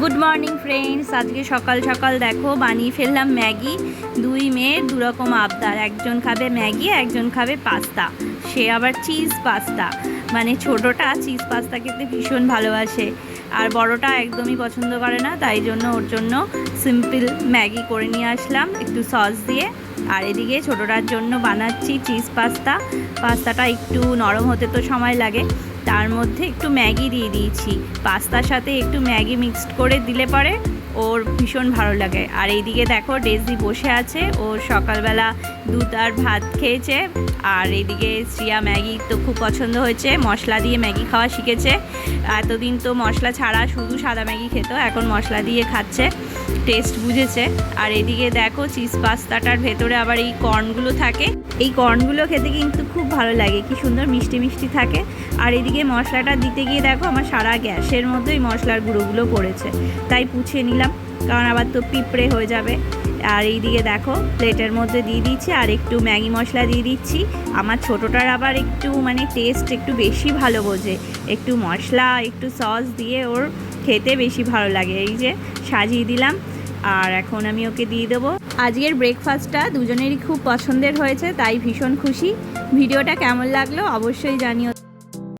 Good morning friends আজকে সকাল সকাল দেখো, বানিয়ে ফেললাম ম্যাগি। দুই মেয়ের দুরকম আবদার। একজন খাবে ম্যাগি, একজন খাবে পাস্তা। সে আবার চিজ পাস্তা। মানে ছোটোটা চিজ পাস্তা খেতে ভীষণ ভালোবাসে। আর বড়টা একদমই পছন্দ করে না, তাই জন্য ওর জন্য সিম্পল ম্যাগি করে নিয়ে আসলাম, একটু সস দিয়ে। আর এদিকে ছোটোটার জন্য বানাচ্ছি চিজ পাস্তা। পাস্তাটা একটু নরম হতে তো সময় লাগে। তার মধ্যে একটু ম্যাগি দিয়ে দিয়েছি। পাস্তার সাথে একটু ম্যাগি মিক্সড করে দিলে পরে ওর ভীষণ ভালো লাগে। আর এইদিকে দেখো ডেজি বসে আছে। ওর সকালবেলা দুধ আর ভাত খেয়েছে। আর এইদিকে শ্রিয়া ম্যাগি তো খুব পছন্দ হয়েছে। মশলা দিয়ে ম্যাগি খাওয়া শিখেছে। এতদিন তো মশলা ছাড়া শুধু সাদা ম্যাগি খেত, এখন মশলা দিয়ে খাচ্ছে। টেস্ট বুঝেছে। আর এদিকে দেখো, চিজ পাস্তাটার ভেতরে আবার এই কর্নগুলো থাকে। এই কর্নগুলো খেতে কিন্তু খুব ভালো লাগে। কি সুন্দর মিষ্টি মিষ্টি থাকে। আর এদিকে মশলাটা দিতে গিয়ে দেখো আমার সারা গ্যাসের মধ্যেই মশলার গুঁড়োগুলো পড়েছে। তাই পুছিয়ে নিলাম, কারণ আবার তো পিঁপড়ে হয়ে যাবে। আর এইদিকে দেখো, প্লেটের মধ্যে দিয়ে দিচ্ছি আর একটু ম্যাগি মশলা দিয়ে দিচ্ছি। আমার ছোটোটার আবার একটু মানে টেস্ট একটু বেশি ভালো বোঝে। একটু মশলা, একটু সস দিয়ে ওর খেতে বেশি ভালো লাগে। এই যে সাজিয়ে দিলাম, আর এখন আমি ওকে দিয়ে দেবো। আজকের ব্রেকফাস্টটা দুজনেরই খুব পছন্দের হয়েছে, তাই ভীষণ খুশি। ভিডিওটা কেমন লাগল অবশ্যই জানিও।